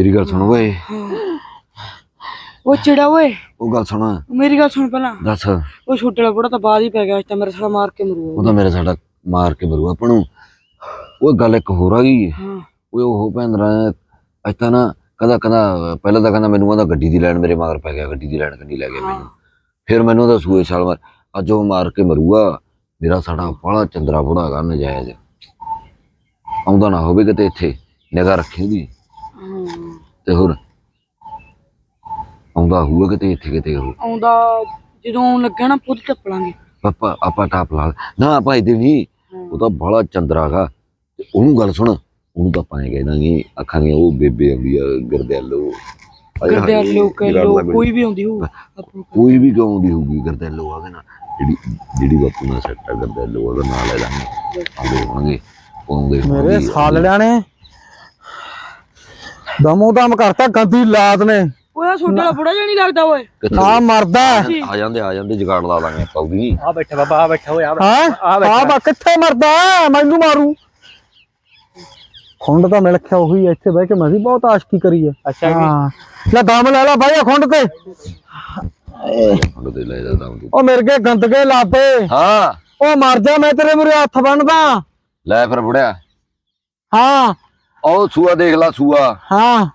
ਮੇਰੀ ਗੱਲ ਸੁਣ ਓਏ। ਉਹ ਚਿੜਾ ਓਏ। ਉਹ ਗੱਲ ਸੁਣ। ਮੇਰੀ ਗੱਲ ਸੁਣ ਪਹਿਲਾਂ। ਦੱਸ। ਉਹ ਛੋਟੇ ਵਾਲਾ ਬੁੜਾ ਤਾਂ ਬਾਅਦ ਹੀ ਪੈ ਗਿਆ ਅੱਜ ਤਾਂ ਮੇਰੇ ਸਾਲਾ ਮਾਰ ਕੇ ਮਰੂ ਉਹ। ਤਾਂ ਮੇਰੇ ਸਾਡਾ ਮਾਰ ਕੇ ਮਰੂ ਆਪਾਂ ਨੂੰ। ਉਹ ਗੱਲ ਇੱਕ ਹੋਰ ਆ ਗਈ। ਓਏ ਉਹ ਭੈਂਦਰਾ ਅੱਜ ਤਾਂ ਨਾ ਕਹਿੰਦਾ ਕਹਿੰਦਾ ਪਹਿਲਾਂ ਤਾਂ ਕਹਿੰਦਾ ਮੈਨੂੰ ਕਹਿੰਦਾ ਗੱਡੀ ਦੀ ਲੈਣ ਮੇਰੇ ਮਗਰ ਪੈ ਗਿਆ ਗੱਡੀ ਦੀ ਲੈਣ ਗੱਡੀ ਲੈ ਗਿਆ ਮੈਨੂੰ। ਫਿਰ ਮੈਨੂੰ ਉਹਦਾ ਸੂਏ ਛਾਲ ਮਾਰ। ਅੱਜ ਉਹ ਮਾਰ ਕੇ ਮਰੂਗਾ। ਮੇਰਾ ਸਾਡਾ ਬਾਹਲਾ ਚੰਦਰਾ ਬੁੜਾ ਹੈਗਾ ਨਜਾਇਜ਼। ਆਉਂਦਾ ਨਾ ਹੋਵੇ ਕਿਤੇ ਇੱਥੇ ਨਿਗਾਹ ਰੱਖੀ ਉਹਦੀ। ਹਾਂ। ਤੇ ਹੋਰ? ਆਉਂਦਾ ਹੋਊਗਾ ਕਿਤੇ ਇੱਥੇ ਕਿਤੇ ਉਹ? ਆਉਂਦਾ ਜਦੋਂ ਆਉਣ ਲੱਗਿਆ ਨਾ ਪੁੱਤ ਟੱਪਲਾਂਗੇ। ਆਪਾਂ ਆਪਾਂ ਟਾਪ ਲਾ ਨਾ ਆਪਾਂ ਇਹਦੇ ਨਹੀਂ ਉਹ ਤਾਂ ਬੜਾ ਚੰਦਰਾਗਾ ਤੇ ਉਹਨੂੰ ਗੱਲ ਸੁਣ ਉਹਨੂੰ ਤਾਂ ਇਹ ਕਹਿ ਦਾਂਗੇ ਆਖਾਂਗੇ ਉਹ ਬੇਬੇ ਆਉਂਦੀ ਆ ਗਰਦੈਲੋ। ਲੋਕ ਲੱਗ- ਕੋਈ ਵੀ ਆਉਂਦੀ ਹੋਊ ਕੋਈ ਵੀ ਗਾਉਂਦੀ ਹੋਊਗੀ ਗਰਦੈਲੋ ਆਵੇ ਨਾ ਜਿਹੜੀ ਜਿਹੜੀ ਬਾਪੂ ਨਾਲ ਸੱਟਾ ਗਰਦੈਲੋ ਉਹਦਾ ਨਾਂ ਲੈ ਦਾਂਗੇ ਆਉਂਦੇ ਹੋਣਗੇ ਮੇਰੇ। ਸਾਲੜਿਆਂ ਨੇ ਦਮੋ ਦਮ ਕਰਤਾ ਗੰਦੀ ਲਾਤ ਨੇ। ਓਏ ਆਹ ਛੋਟੇ ਵਾਲਾ ਬੁੜਾ ਜਿਹਾ ਨਹੀਂ ਲੱਗਦਾ ਓਏ। ਕਿੱਥੇ? ਨਾ ਮਰਦਾ ਆ ਜਾਂਦੇ ਆ ਜਾਂਦੇ ਜਗਾੜ ਲਾ ਲਾਂਗੇ ਉਹਦੀ ਆ ਬੈਠਾ ਬਾਬਾ ਆ ਬੈਠਾ ਹੋਇਆ ਹਾਂ? ਆ ਬਾ ਕਿੱਥੇ ਮਰਦਾ ਮੈਨੂੰ ਮਾਰੂ। ਖੁੰਡ ਤਾਂ ਮਿਲ ਖਿਆ ਉਹੀ ਹੈ, ਇੱਥੇ ਬਹਿ ਕੇ ਮੈਂ ਵੀ ਬਹੁਤ ਆਸ਼ਕੀ ਕਰੀ ਹੈ। ਅੱਛਾ ਜੀ। ਹਾਂ। ਲੈ ਦਮ ਲੈ ਲੈ ਬਾਈ ਖੁੰਡ ਤੇ। ਤੇ ਲੈ ਜਾਂਦਾ ਤੂੰ। ਉਹ ਮੇਰੇ ਕੇ ਗੰਦਗੇ ਲਾਤੇ ਹਾਂ। ਉਹ ਮਰ ਜਾ ਮੈਂ ਤੇਰੇ ਮੂਰੇ ਹੱਥ ਬੰਨਦਾ। ਲੈ ਫਿਰ ਬੁੜਿਆ। ਹਾਂ। ਉਹ ਸੂਆ ਦੇਖ ਲਾ ਸੂਆ। ਹਾਂ।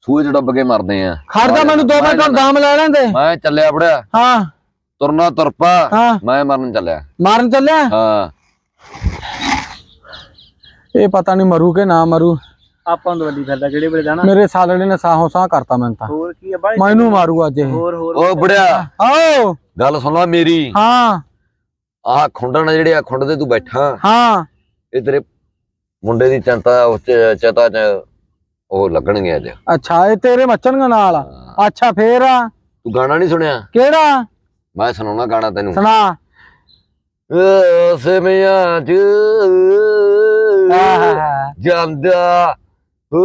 ਸੂਏ ਚ ਡੱਬ ਕੇ ਮਰਦੇ ਆ। ਖੜਦਾ ਮੈਨੂੰ ਦੋ ਮਿੰਟ ਦਮ ਲੈ ਲੈਂਦੇ। ਮੈਂ ਚੱਲਿਆ ਬੁੜਿਆ ਹਾਂ। ਤੁਰਨਾ ਤੁਰਪਾ। ਹਾਂ। ਮੈਂ ਮਰਨ ਚੱਲਿਆ। ਮਾਰਨ ਚੱਲਿਆ? ਹਾਂ। ਇਹ ਪਤਾ ਨਹੀਂ ਮਰੂ ਕਿ ਨਾ ਮਰੂ। ਆਪਾਂ ਨੂੰ ਵੱਡੀ ਫਿਰਦਾ ਕਿਹੜੇ ਵੇਲੇ ਜਾਣਾ। ਮੇਰੇ ਸਾਲੜੇ ਨੇ ਸਾਹੋਂ ਸਾਹ ਕਰਤਾ ਮੈਨੂੰ ਤਾਂ। ਹੋਰ ਕੀ ਆ ਬਾਈ ਮੈਨੂੰ ਮਾਰੂ ਅੱਜ ਇਹ। ਹੋਰ ਹੋਰ। ਉਹ ਬੁੜਿਆ। ਆਓ। ਗੱਲ ਸੁਣ ਲੈ ਮੇਰੀ। ਹਾਂ। ਆਹ ਖੁੰਡਣ ਜਿਹੜੇ ਆ ਖੁੰਡ ਤੇ ਤੂੰ ਬੈਠਾ। ਹਾਂ। ਇਹ ਤੇਰੇ ਮੁੰਡੇ ਦੀ ਚੰਤਾ ਉਸ ਚਤਾ ਚ ਉਹ ਲੱਗਣਗੇ ਅੱਜ ਅੱਛਾ ਇਹ ਤੇਰੇ ਮੱਚਣਗੇ ਨਾਲ? ਅੱਛਾ ਫੇਰ? ਆ ਤੂੰ ਗਾਣਾ ਨਹੀਂ ਸੁਣਿਆ? ਕਿਹੜਾ? ਮੈਂ ਸੁਣਾਉਣਾ ਗਾਣਾ ਤੈਨੂੰ। ਸੁਣਾ। ਸਿਮਿਆਂ ਚ। ਜਾਂਦਾ ਹੋ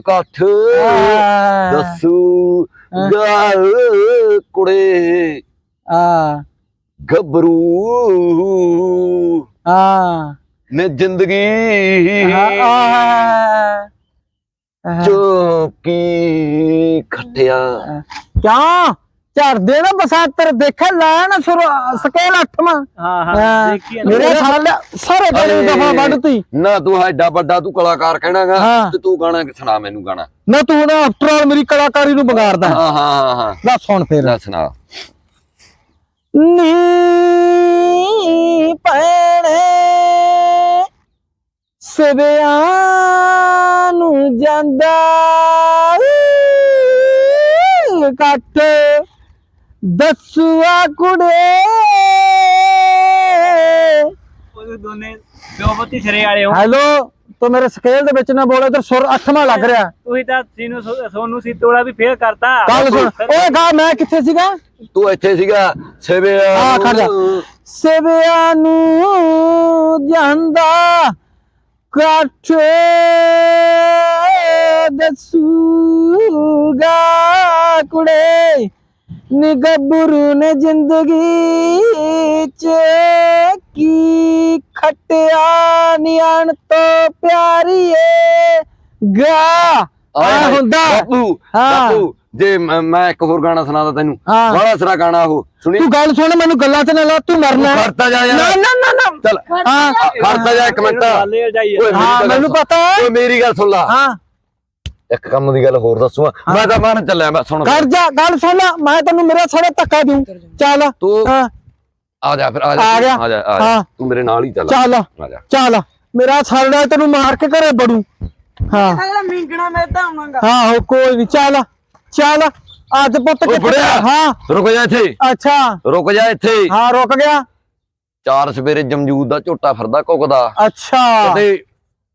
ਕੱਠ ਦੱਸੂ ਗਾ ਕੁੜੇ। ਆ ਗੱਭਰੂ। ਆ ਨੇ ਜ਼ਿੰਦਗੀ ਚੋਕੀ ਖਟਿਆ। ਕਿਉਂ? ਝੜਦੇ ਨਾ ਬਸਾਤਰ ਦੇਖਿਆ ਲੈ ਨਾ ਸੁਰ ਸਕੇਲ ਅੱਠਵਾਂ ਹਾਂ ਹਾਂ ਦੇਖੀ ਮੇਰੇ ਸਾਲੇ ਸਾਰੇ ਅਰੇ। ਦਫਾ ਵੱਢਤੀ। ਨਾ ਤੂੰ ਐਡਾ ਵੱਡਾ ਤੂੰ ਕਲਾਕਾਰ ਕਹਿਣਾਗਾ। ਤੇ ਤੂੰ ਗਾਣਾ ਸੁਣਾ ਮੈਨੂੰ ਗਾਣਾ। ਨਾ ਤੂੰ ਨਾ ਆਫਟਰ ਆਲ ਮੇਰੀ ਕਲਾਕਾਰੀ ਨੂੰ ਵਿਗਾੜਦਾ। ਹਾਂ ਹਾਂ ਹਾਂ ਹਾਂ। ਲੈ ਸੁਣ ਫੇਰ। ਲੈ ਸੁਣਾ। ਨੀ ਸਵਿਆਂ ਨੂੰ ਜਾਂਦਾ ਕੱਟ ਦਸੂਆ ਕੁੜੇ। ਉਹ ਦੋਨੇ ਦੋ ਬੱਤੀ ਸਿਰੇ ਵਾਲੇ ਹੋ। ਹੈਲੋ ਤੂੰ ਮੇਰੇ ਸਕੇਲ ਦੇ ਵਿੱਚ ਨਾ ਬੋਲੇ ਤੇ ਸੁਰ ਅੱਠਵਾਂ ਲੱਗ ਰਿਹਾ। ਤੁਸੀਂ ਤਾਂ ਸੀਨੂੰ ਸੋ- ਸੋਨੂੰ ਸੀਤੋੜਾ ਵੀ ਫੇਲ ਕਰਤਾ। ਗੱਲ ਸੁਣ ਓਏ ਗਾ ਮੈਂ ਕਿੱਥੇ ਸੀਗਾ? ਤੂੰ ਇੱਥੇ ਸੀਗਾ ਸੇਵਿਆ ਆ ਖੜ ਜਾ। ਸਵਿਆਂ ਨੂੰ ਜਾਂਦਾ ਕੱਟ ਦਸੂਗਾ ਕੁੜੇ ਨੀ ਗੱਭਰੂ ਨੇ ਜ਼ਿੰਦਗੀ ਚ ਕੀ ਖਟਿਆ ਨਿਆਣ ਤੋਂ ਪਿਆਰੀਏ। ਗਾ ਆ ਹੁੰਦਾ। ਬਾਪੂ। ਬਾਪੂ ਜੇ ਮੈਂ ਮੈਂ ਇੱਕ ਹੋਰ ਗਾਣਾ ਸੁਣਾਦਾ ਤੈਨੂੰ। ਹਾਂ। ਬੜਾ ਸਰਾ ਗਾਣਾ ਉਹ। ਸੁਣੀ? ਤੂੰ ਗੱਲ ਸੁਣ ਮੈਨੂੰ ਗੱਲਾਂ ਚ ਨਾ ਲਾ ਤੂੰ ਮਰਨਾ ਹੈ। ਕਰਤਾ ਜਾ ਨਾ ਯਾਰ। ਨਾ ਨਾ ਨਾ ਚੱਲ। ਹਾਂ। ਖੜਤਾ ਜਾ ਇੱਕ ਮਿੰਟ। ਹਾਲੇ ਮੇਰੀ ਹਾਂ ਤਾਂ ਗੱਲ ਮੈਨੂੰ ਸੁਣ। ਪਤਾ ਹੈ। ਓਏ ਮੇਰੀ ਗੱਲ ਸੁਣ ਲਾ। ਹਾਂ। ਇੱਕ ਕੰਮ ਦੀ ਗੱਲ ਹੋਰ ਦੱਸੂਗਾ ਮੈਂ ਤਾਂ ਮਾਰਨ ਚੱਲਿਆ ਮੈਂ ਸੁਣ ਕਰ ਜਾ ਗੱਲ ਸੁਣ ਲੈ, ਮੈਂ ਤੈਨੂੰ ਮੇਰਾ ਸਾਰਾ ਧੱਕਾ ਦੂੰ। ਚੱਲ। ਤੂੰ ਹਾਂ। ਆ ਜਾ ਫਿਰ ਆ ਆ ਜਾ ਗਿਆ। ਆ ਜਾ ਆ ਜਾ। ਹਾਂ। ਤੂੰ ਮੇਰੇ ਨਾਲ ਹੀ ਚੱਲ। ਚੱਲ। ਆ ਜਾ। ਚੱਲ। ਮੇਰਾ ਸਾਡਾ ਤੈਨੂੰ ਮਾਰ ਕੇ ਘਰੇ ਬੜੂ ਹਾਂ। ਅਗਲਾ ਮਿੰਗਣਾ ਮੈਂ ਤਾਂ ਆਉਣਾਗਾ ਹਾਂ ਹੋ ਕੋਈ ਨਹੀਂ ਚੱਲ। ਚੱਲ ਅੱਜ ਪੁੱਤ ਕਿੱਥੇ ਬੁੜਿਆ। ਹਾਂ। ਰੁਕ ਜਾ ਇੱਥੇ। ਅੱਛਾ। ਰੁਕ ਜਾ ਇੱਥੇ। ਹਾਂ ਰੁਕ ਗਿਆ। ਚਾਰ ਸਵੇਰੇ ਜਮਜੂਦ ਦਾ ਝੋਟਾ ਫਿਰਦਾ ਕੁੱਕਦਾ। ਅੱਛਾ। ਤੇ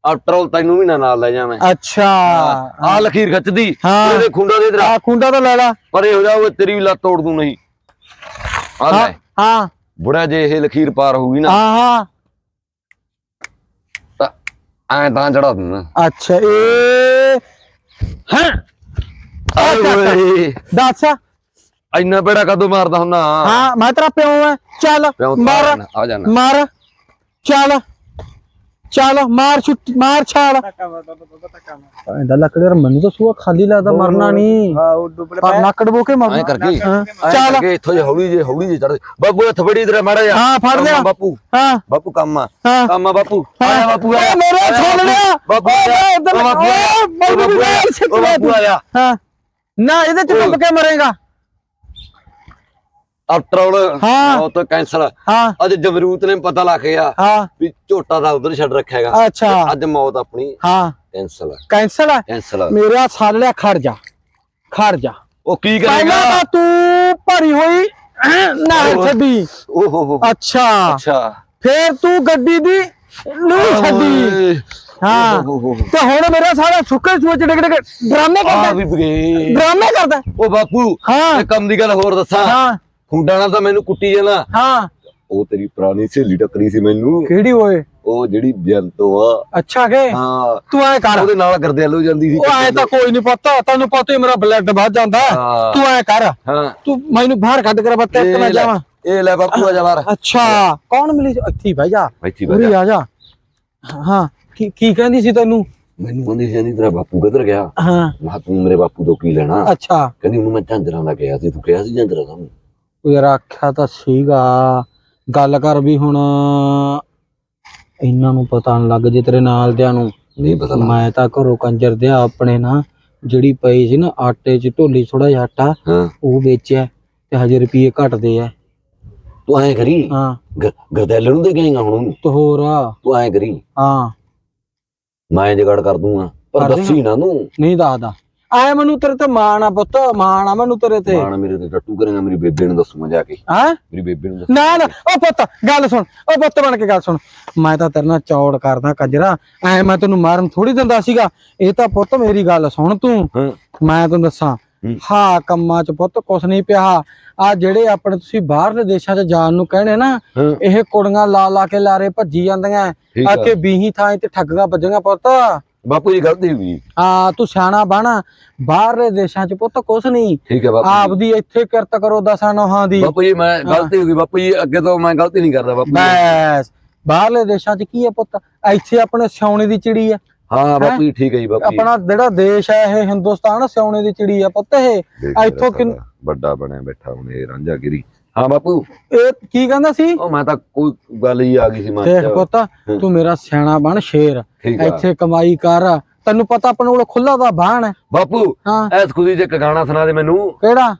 ਆਫਟਰ ਆਲ ਤੈਨੂੰ ਵੀ ਨਾ ਨਾਲ ਲੈ ਜਾਵਾਂ ਅੱਛਾ। ਆ ਲਖੀਰ ਖਿੱਚਦੀ। ਹਾਂ। ਇਹਦੇ ਖੁੰਡਾ ਦੇ ਇਧਰ ਆ ਕੁੰਡਾ ਤਾਂ ਲੈ ਲਾ। ਪਰੇ ਹੋ ਜਾ ਉਹ ਤੇਰੀ ਵੀ ਲੱਤ ਤੋੜ ਦੂੰ ਨਹੀਂ। ਆ ਹਾਂ ਲੈ। ਹਾਂ। ਬੁੜਾ ਜੇ ਇਹ ਲਖੀਰ ਪਾਰ ਹੋਊਗੀ ਨਾ। ਹਾਂ ਹਾਂ। ਤਾਂ ਐ ਤਾਂ ਚੜਾ ਦੂੰ ਅੱਛਾ ਇਹ ਹਾਂ? ਓਏ। ਦੱਸ। ਇੰਨਾ ਬੇੜਾ ਕਦੋਂ ਮਾਰਦਾ ਹੁੰਨਾ ਹਾਂ ਮੈਂ ਤੇਰਾ ਪਿਓ ਆ ਚੱਲ ਪਿਓ ਤਾਂ ਮਾਰ ਆ ਜਾਣਾ, ਆ ਜਾਣਾ। ਮਾਰ। ਚੱਲ ਚੱਲ ਮਾਰ ਛੁੱਟ ਮਾਰ ਛਾਲ। ਐਂਦਾ ਲੱਕੜ ਯਾਰ ਮੈਨੂੰ ਤਾਂ ਸੂਆ ਖਾਲੀ ਲੱਗਦਾ ਮਰਨਾ ਨਹੀਂ। ਹਾਂ ਉਹ ਡੁੱਬਲੇ ਪਰ ਨੱਕੜ ਬੋ ਕੇ ਐ ਮਰ ਕਰਕੇ। ਹਾਂ ਐ ਚੱਲ। ਕਰਕੇ ਇੱਥੋਂ ਜੇ ਹੌਲੀ ਜੇ ਹੌਲੀ ਜੇ। ਚੜ ਬਾਪੂ ਹੱਥ ਫੜੀ ਤੇਰਾ ਮਾੜਾ ਜਾ ਹਾਂ, ਫੜ ਲਿਆ। ਬਾਪੂ। ਹਾਂ। ਬਾਪੂ ਕੰਮ ਆ। ਹਾਂ। ਕੰਮ ਆ ਬਾਪੂ। ਆਇਆ ਬਾਪੂ ਆਇਆ। ਮੇਰੇ ਛੋੜ ਲਿਆ। ਬਾਪੂ ਓ ਬਾਪੂ ਬਾਪੂ ਓ ਬਾਪੂ ਆਇਆ ਹਾਂ। ਨਾ ਇਹਦੇ ਚ ਡੁੱਬ ਕੇ ਮਰੇਗਾ। ਅਫਟਰਆਲ ਹਾਂ। ਉਹ ਤਾਂ ਕੈਂਸਲ ਹਾਂ। ਅੱਜ ਜਮਰੂਤ ਨੇ ਪਤਾ ਲੱਗ ਗਿਆ ਹਾਂ। ਵੀ ਝੋਟਾ ਦਾ ਉਧਰ ਛੱਡ ਰੱਖਿਆ ਹੈਗਾ ਅੱਛਾ ਅੱਜ ਮੌਤ ਆਪਣੀ ਹਾਂ। ਕੈਂਸਲ ਕੈਂਸਲ ਹੈ ਕੈਂਸਲ ਮੇਰਾ ਸਾਲ ਲਿਆ ਖੜ ਜਾ। ਖੜ ਜਾ। ਉਹ ਕੀ ਪਹਿਲਾਂ ਕਰੇਗਾ ਤਾਂ ਤੂੰ ਭਰੀ ਹੋਈ ਨਾ ਛੱਡੀ ਓ ਹੋ ਹੋ ਅੱਛਾ। ਅੱਛਾ। ਫੇਰ ਤੂੰ ਗੱਡੀ ਦੀ ਲੂ ਛੱਡੀ। ਓਏ। ਹਾਂ। ਓ ਹੋ ਹੋ ਹੋ। ਤੇ ਹੁਣ ਮੇਰਾ ਸਾਰਾ ਸੁੱਕੇ ਸੂਚ ਡਿਗ ਡਿਗ ਡਰਾਮੇ ਆ ਕਰਦਾ ਵੀ ਬਗੇ ਡਰਾਮੇ ਕਰਦਾ। ਉਹ ਬਾਪੂ ਹਾਂ। ਇਹ ਕੰਮ ਦੀ ਗੱਲ ਹੋਰ ਦੱਸਾਂ। ਹਾਂ। ਖੁੰਡਾ ਨਾਲ ਤਾਂ ਮੈਨੂੰ ਕੁੱਟੀ ਜਾਣਾ ਹਾਂ। ਉਹ ਤੇਰੀ ਪੁਰਾਣੀ ਸਹੇਲੀ ਟੱਕਰੀ ਸੀ ਮੈਨੂੰ। ਕਿਹੜੀ ਓਏ? ਉਹ ਜਿਹੜੀ ਜੰਤੋ ਆ। ਅੱਛਾ ਕੇ? ਹਾਂ। ਤੂੰ ਐ ਕਰ। ਉਹਦੇ ਨਾਲ ਗਰਦਿਆਲ ਹੋ ਜਾਂਦੀ ਸੀ ਉਹ ਐ ਤਾਂ ਕੋਈ ਨਹੀਂ ਪਤਾ। ਤੈਨੂੰ ਪਤਾ ਹੀ ਮੇਰਾ ਬਲੱਡ ਵੱਧ ਜਾਂਦਾ। ਹੈ। ਹਾਂ। ਤੂੰ ਐ ਕਰ। ਹਾਂ। ਤੂੰ ਮੈਨੂੰ ਬਾਹਰ ਕੱਢ ਕੇ ਬੱਤੇ ਇਹ ਤੇ ਮੈਂ ਲੈ- ਜਾਵਾਂ। ਇਹ ਲੈ ਬਾਪੂ ਆ ਜਾ ਬਾਹਰ। ਅੱਛਾ। ਕੌਣ ਮਿਲੀ? ਇੱਥੇ ਹੀ ਬਹਿ ਜਾ। ਇੱਥੇ ਉਰੀ ਬੈਠਾ ਆ ਜਾ। ਹਾਂ। ਕੀ ਕੀ ਕਹਿੰਦੀ ਸੀ ਤੈਨੂੰ? ਮੈਨੂੰ ਕਹਿੰਦੀ ਸੀ ਕਹਿੰਦੀ ਤੇਰਾ ਬਾਪੂ ਕਿੱਧਰ ਗਿਆ? ਹਾਂ। ਮੈਂ ਕਿਹਾ ਤੂੰ ਮੇਰੇ ਬਾਪੂ ਤੋਂ ਕੀ ਲੈਣਾ? ਅੱਛਾ। ਕਹਿੰਦੀ ਉਹਨੂੰ ਮੈਂ ਝਾਂਜਰਾਂ ਦਾ ਕਿਹਾ ਸੀ ਤੂੰ ਕਿਹਾ ਸੀ ਝਾਂਜਰਾਂ ਦਾ? ਉਹ ਯਾਰ ਆਖਿਆ ਤਾਂ ਸੀਗਾ। ਗੱਲ ਕਰ ਵੀ ਹੁਣ ਇਹਨਾਂ ਨੂੰ ਪਤਾ ਨਾ ਲੱਗ ਜੇ ਤੇਰੇ ਨਾਲ ਦਿਆਂ ਨੂੰ। ਨਹੀਂ ਪਤਾ ਲੱਗਾ। ਮੈਂ ਤਾਂ ਘਰੋਂ ਕੰਜਰ ਦਿਆ ਆਪਣੇ ਨਾ ਜਿਹੜੀ ਪਈ ਸੀ ਨਾ ਆਟੇ 'ਚ ਢੋਲੀ ਥੋੜਾ ਜਿਹਾ ਆਟਾ ਹਾਂ। ਉਹ ਵੇਚਿਆ ਤੇ ਹਜੇ ਰੁਪਏ ਘਟਦੇ ਆ। ਤੂੰ ਐਂ ਕਰੀ ਹਾਂ। ਗਰਦੈਲ ਨੂੰ ਦੇ ਗਏਗਾ ਹੁਣ ਉਹਨੂੰ। ਤੇ ਹੋਰ ਆ, ਤੂੰ ਐਂ ਕਰੀ। ਹਾਂ। ਮੈਂ ਜਗੜ ਕਰ ਦੂੰਗਾ ਪਰ ਕਰ ਦੇਗਾ? ਦੱਸੀ ਨਾ ਤੂੰ। ਨਹੀਂ ਦੱਸਦਾ। ਆਏ ਮੈਨੂੰ ਤੇਰੇ ਤੇ ਮਾਣ ਆ ਪੁੱਤ ਮਾਣ ਆ ਮੈਨੂੰ ਤੇਰੇ ਤੇ। ਮਾਣ ਮੇਰੇ ਤੇ ਟੱਟੂ ਕਰੇਗਾ ਮੇਰੀ ਬੇਬੇ ਨੂੰ ਦੱਸੂਗਾ ਜਾ ਕੇ। ਹਾਂ? ਮੇਰੀ ਬੇਬੇ ਨੂੰ ਦੱਸ ਨਾ ਨਾ ਉਹ ਪੁੱਤ ਗੱਲ ਸੁਣ ਉਹ ਪੁੱਤ ਬਣ ਕੇ ਗੱਲ ਸੁਣ। ਮੈਂ ਤਾਂ ਤੇਰੇ ਨਾਲ ਚੌੜ ਕਰਦਾ ਕੱਜਰਾ। ਐ ਮੈਂ ਤੈਨੂੰ ਮਾਰਨ ਥੋੜੀ ਦਿੰਦਾ ਸੀਗਾ। ਇਹ ਤਾਂ ਪੁੱਤ ਮੇਰੀ ਗੱਲ ਸੁਣ ਤੂੰ। ਹਾਂ। ਮੈਂ ਤੈਨੂੰ ਦੱਸਾਂ ਹੂੰ। ਕੰਮਾਂ 'ਚ ਪੁੱਤ ਕੁਛ ਨਹੀਂ ਪਿਆ। ਆ ਜਿਹੜੇ ਆਪਣੇ ਤੁਸੀਂ ਬਾਹਰਲੇ ਦੇਸ਼ਾਂ 'ਚ ਜਾਣ ਨੂੰ ਕਹਿੰਦੇ ਨਾ ਇਹ ਕੁੜੀਆਂ ਲਾ ਲਾ ਕੇ ਲਾਰੇ ਭੱਜੀ ਜਾਂਦੀਆਂ। ਆ ਆ। ਕੇ ਬੀਹੀ ਥਾਂ ਤੇ ਠੱਗੀਆਂ ਵੱਜੀਆਂ ਪੁੱਤ। ਬਾਪੂ ਜੀ ਗਲਤੀ ਹੋ ਗਈ। ਆ ਤੂੰ ਸਿਆਣਾ ਬਣ। ਬਾਹਰਲੇ ਦੇਸ਼ਾਂ 'ਚ ਪੁੱਤ ਕੁਛ ਨਹੀਂ। ਠੀਕ ਹੈ ਬਾਪੂ। ਆਪਦੀ ਇੱਥੇ ਕਿਰਤ ਕਰੋ ਦਸਾਂ ਨੋਹਾਂ ਦੀ। ਬਾਪੂ ਜੀ ਮੈਂ ਗਲਤੀ ਹੋ ਗਈ। ਬਾਪੂ ਜੀ ਅੱਗੇ ਤੋਂ ਮੈਂ ਗਲਤੀ ਨਹੀਂ ਕਰਦਾ ਬਾਪੂ। ਬਸ। ਬਾਹਰਲੇ ਦੇਸ਼ਾਂ 'ਚ ਕੀ ਹੈ ਪੁੱਤ? ਇੱਥੇ ਆਪਣੇ ਸਿਉਣੇ ਦੀ ਚਿੜੀ ਹੈ ਹਾਂ ਬਾਪੂ ਜੀ ਠੀਕ ਹੈ ਜੀ ਬਾਪੂ ਜੀ। ਆਪਣਾ ਜਿਹੜਾ ਦੇਸ਼ ਹੈ ਇਹ ਹਿੰਦੁਸਤਾਨ ਸਿਉਣੇ ਦੀ ਚਿੜੀ ਹੈ ਪੁੱਤ ਇਹ। ਦੇਖ ਇੱਥੋਂ ਮੇਰਾ ਕਿੰਨ- ਸਾਲਾ ਵੱਡਾ ਬਣਿਆ ਬੈਠਾ ਹੁਣ ਇਹ ਰਾਂਝਾ ਗਿਰੀ ਹਾਂ ਬਾਪੂ। ਇਹ ਕੀ ਕਹਿੰਦਾ ਸੀ? ਉਹ ਮੈਂ ਤਾਂ ਕੋਈ ਗੱਲ ਹੀ ਆ ਗਈ ਸੀ ਮਨ ਦੇਖ ਚ ਪੁੱਤ ਤੂੰ ਮੇਰਾ ਸਿਆਣਾ ਬਣ ਸ਼ੇਰ। ਠੀਕ ਆ। ਇੱਥੇ ਕਮਾਈ ਕਰ। ਤੈਨੂੰ ਪਤਾ ਆਪਣੇ ਕੋਲ ਖੁੱਲਾ ਦਾ ਬਾਣ। ਹੈ ਬਾਪੂ ਹਾਂ। ਐਸ ਖੁਦੀ ਚ ਇੱਕ ਗਾਣਾ ਸੁਣਾ ਦੇ ਮੈਨੂੰ। ਕਿਹੜਾ?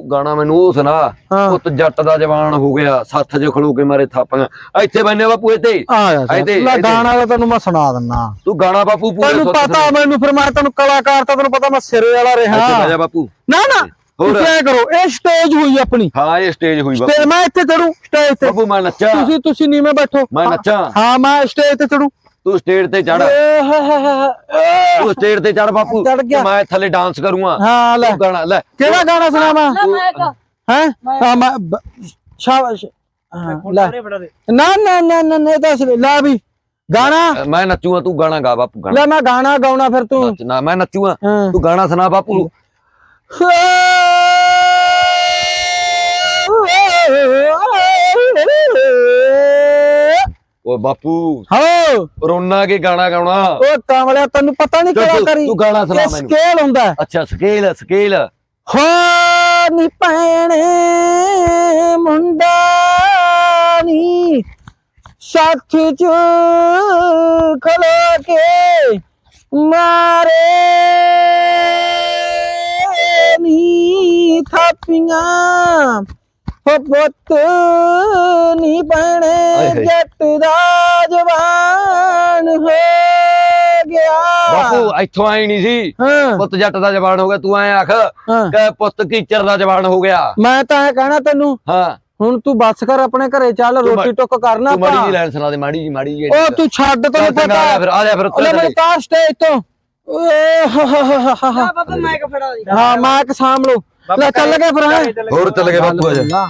ਤੂੰ ਗਾਣਾ ਮੈਨੂੰ ਉਹ ਸੁਣਾ। ਪੁੱਤ ਜੱਟ ਦਾ ਜਵਾਨ ਹੋ ਗਿਆ ਸੱਥ 'ਚ ਖਲੋ ਕੇ ਮਾਰੇ ਥਾਪਾਂ ਇੱਥੇ ਬੰਨੇ ਬਾਪੂ ਇੱਥੇ? ਆ ਜਾ ਇੱਥੇ- ਲੈ। ਗਾਣਾ ਤਾਂ ਤੈਨੂੰ ਮੈਂ ਸੁਣਾ ਦਿੰਨਾ। ਤੂੰ ਗਾਣਾ ਬਾਪੂ ਪੂਰੇ ਤੈਨੂੰ ਪਤਾ ਮੈਨੂੰ ਫਿਰ ਮੈਂ ਤੈਨੂੰ ਕਲਾਕਾਰ ਤਾਂ ਤੈਨੂੰ ਪਤਾ ਮੈਂ ਸਿਰੇ ਵਾਲਾ ਰਿਹਾ। ਜਾ ਬਾਪੂ। ਨਾ ਨਾ? ਤੁਸੀਂ ਐ ਕਰੋ ਇਹ ਸਟੇਜ ਹੋਈ ਆਪਣੀ। ਹਾਂ ਇਹ ਸਟੇਜ ਹੋਈ ਤੇ ਬਾਪੂ। ਮੈਂ ਇੱਥੇ ਚੜੂ ਸਟੇਜ ਤੇ। ਬਾਪੂ ਮੈਂ ਨੱਚਾਂ। ਤੁਸੀਂ ਤੁਸੀਂ ਨੀਵੇਂ ਬੈਠੋ। ਮੈਂ ਨੱਚਾਂ। ਹਾਂ ਮੈਂ ਸਟੇਜ ਤੇ ਚੜੂ ਤੂੰ ਸਟੇਜ ਤੇ ਚੜ ਤੂੰ ਸਟੇਜ ਤੇ ਚੜ ਬਾਪੂ। ਚੜ੍ਹ ਗਿਆ। ਤੇ ਮੈਂ ਥੱਲੇ ਡਾਂਸ ਕਰੂੰਗਾ। ਹਾਂ ਲੈ। ਤੂੰ ਗਾਣਾ ਲੈ। ਕਿਹੜਾ ਗਾਣਾ ਸੁਣਾਵਾਂ? ਹੈ? ਹਾਂ ਮੈਂ ਬ- ਸ਼ਾਬਾਸ਼। ਹਾਂ, ਲੈ। ਨਾ ਨਾ ਨਾ ਨਾ ਨਾ ਇਹ ਤਾਂ ਲੈ ਵੀ। ਗਾਣਾ? ਮੈਂ ਨੱਚੂਗਾ ਤੂੰ ਗਾਣਾ ਗਾ ਬਾਪੂ ਗਾਣਾ। ਲੈ ਮੈਂ ਗਾਣਾ ਗਾਉਣਾ ਫਿਰ ਤੂੰ। ਨੱਚ ਨਾ ਮੈਂ ਨੱਚੂਗਾ। ਹਾਂ। ਤੂੰ ਗਾਣਾ ਸੁਣਾ ਬਾਪੂ। ਓ ਬਾਪੂ। ਹੋ। ਰੋਣਾ ਕੇ ਗਾਣਾ ਗਾਉਣਾ। ਉਹ ਕਾਮਲਿਆ ਤੈਨੂੰ ਪਤਾ ਨਹੀਂ ਕਿਹੜਾ ਕਰੀ? ਤੂੰ ਗਾਣਾ ਸੁਣਾ ਮੈਨੂੰ। ਸਕੇਲ ਹੁੰਦਾ। ਅੱਛਾ ਸਕੇਲ ਸਕੇਲ ਹੋ ਨੀ ਭੈਣੇ ਮੁੰਡਾ ਨੀ। ਸਾਥ ਚ ਖਲੋ ਕੇ ਮਾਰੇ ਨੀ ਥਾਪੀਆਂ। ਹੋ ਪੁੱਤ ਨੀ ਹਾਏ। ਜੱਟ ਦਾ ਜਵਾਨ ਹੋ ਗਿਆ। ਬਾਪੂ ਇੱਥੋਂ ਆਈ ਨਹੀਂ ਸੀ। ਪੁੱਤ ਜੱਟ ਦਾ ਜਵਾਨ ਹੋ ਗਿਆ ਤੂੰ ਐ ਆਖ ਕਿ ਪੁੱਤ ਕੀਚਰ ਦਾ ਜਵਾਨ ਹੋ ਗਿਆ। ਮੈਂ ਤਾਂ ਇਹ ਕਹਿਣਾ ਤੈਨੂੰ ਹਾਂ। ਹੁਣ ਤੂੰ ਬੱਸ ਕਰ ਆਪਣੇ ਘਰੇ ਚੱਲ ਰੋਟੀ ਟੁੱਕ ਕਰਨਾ ਤੂੰ ਮਾੜੀ ਜੀ ਆਪਾਂ। ਲੈਣ ਸੁਣਾ ਦੇ ਮਾੜੀ ਜੀ ਮਾੜੀ ਜੀ ਉਹ ਤੂੰ ਛੱਡ ਤੈਨੂੰ ਚੰਗਾ, ਆ ਫਿਰ ਪਤਾ ਆ ਜਾ ਫਿਰ ਉਹਨੇ ਉੱਤੇ ਮੈਨੂੰ ਕਾਰ। ਸਟੇਜ ਤੋਂ ਹਾ ਹਾ ਹਾ ਹਾ ਹਾ। ਬਾਬਾ ਮੈਂ ਕਾ ਫੜਾ ਦੀ ਹਾਂ ਮੈਂ ਕਿ ਸਾਂਭ ਲਓ ਲੈ ਚੱਲ ਗਏ ਫਿਰ ਹੈਂ। ਹੋਰ ਚੱਲ ਗਏ ਬਾਪੂ ਆ ਜਾ।